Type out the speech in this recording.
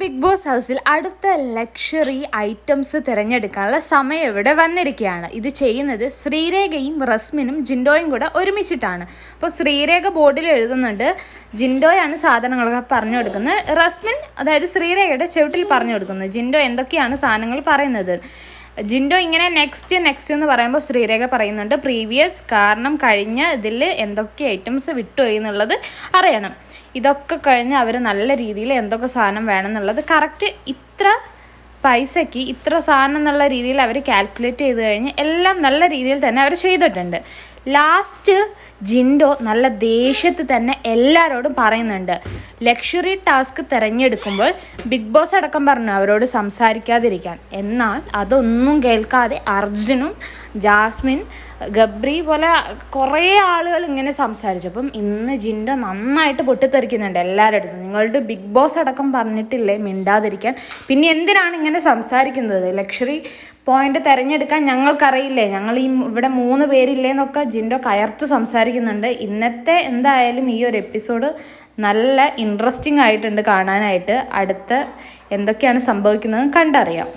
Big boss ഹൗസിൽ അടുത്ത luxury items തിരഞ്ഞെടുക്കാനുള്ള സമയം ഇവിടെ വന്നിരിക്കുകയാണ്. ഇത് ചെയ്യുന്നത് ശ്രീരേഖയും റസ്മിനും ജിൻഡോയും കൂടെ ഒരുമിച്ചിട്ടാണ്. അപ്പോൾ ശ്രീരേഖ ബോർഡിൽ എഴുതുന്നുണ്ട് ജിൻഡോയാണ് സാധനങ്ങളൊക്കെ പറഞ്ഞു കൊടുക്കുന്നത് റസ്മിൻ അതായത് ശ്രീരേഖയുടെ ചെവിട്ടിൽ പറഞ്ഞു കൊടുക്കുന്നത് ജിൻഡോ എന്തൊക്കെയാണ് സാധനങ്ങൾ പറയുന്നത്? ജിൻഡോ ഇങ്ങനെ നെക്സ്റ്റ് നെക്സ്റ്റ് എന്ന് പറയുമ്പോൾ ശ്രീരേഖ പറയുന്നുണ്ട്. പ്രീവിയസ് കാരണം കഴിഞ്ഞ ഇതിൽ എന്തൊക്കെ ഐറ്റംസ് വിട്ടുപോയി എന്നുള്ളത് അറിയണം. ഇതൊക്കെ കഴിഞ്ഞ് അവർ നല്ല രീതിയിൽ എന്തൊക്കെ സാധനം വേണം എന്നുള്ളത് കറക്റ്റ് ഇത്ര പൈസയ്ക്ക് ഇത്ര സാധനം എന്നുള്ള രീതിയിൽ അവർ കാൽക്കുലേറ്റ് ചെയ്ത് കഴിഞ്ഞ് എല്ലാം നല്ല രീതിയിൽ തന്നെ അവർ ചെയ്തിട്ടുണ്ട്. ലാസ്റ്റ് ജിൻഡോ നല്ല ദേഷ്യത്തിൽ തന്നെ എല്ലാവരോടും പറയുന്നുണ്ട്. ലക്ഷറി ടാസ്ക് തിരഞ്ഞെടുക്കുമ്പോൾ ബിഗ് ബോസ് അടക്കം പറഞ്ഞു അവരോട് സംസാരിക്കാതിരിക്കാൻ. എന്നാൽ അതൊന്നും കേൾക്കാതെ അർജുനും ജാസ്മിൻ ഗബ്രി പോലെ കുറേ ആളുകൾ ഇങ്ങനെ സംസാരിച്ചു. അപ്പം ഇന്ന് ജിൻഡോ നന്നായിട്ട് പൊട്ടിത്തെറിക്കുന്നുണ്ട് എല്ലാവരുടെ അടുത്തും. നിങ്ങളുടെ ബിഗ് ബോസ് അടക്കം പറഞ്ഞിട്ടില്ലേ മിണ്ടാതിരിക്കാൻ. പിന്നെ എന്തിനാണ് ഇങ്ങനെ സംസാരിക്കുന്നത്? ലക്ഷറി പോയിന്റ് തിരഞ്ഞെടുക്കാൻ ഞങ്ങൾക്കറിയില്ലേ? ഞങ്ങൾ ഈ ഇവിടെ മൂന്ന് പേരില്ലേ എന്നൊക്കെ ജിൻഡോ കയർത്ത് സംസാരിക്കുന്നുണ്ട്. ഇന്നത്തെ എന്തായാലും ഈ ഒരു എപ്പിസോഡ് നല്ല ഇൻട്രസ്റ്റിംഗ് ആയിട്ടുണ്ട് കാണാനായിട്ട്. അടുത്ത എന്തൊക്കെയാണ് സംഭവിക്കുന്നത് കണ്ടറിയാം.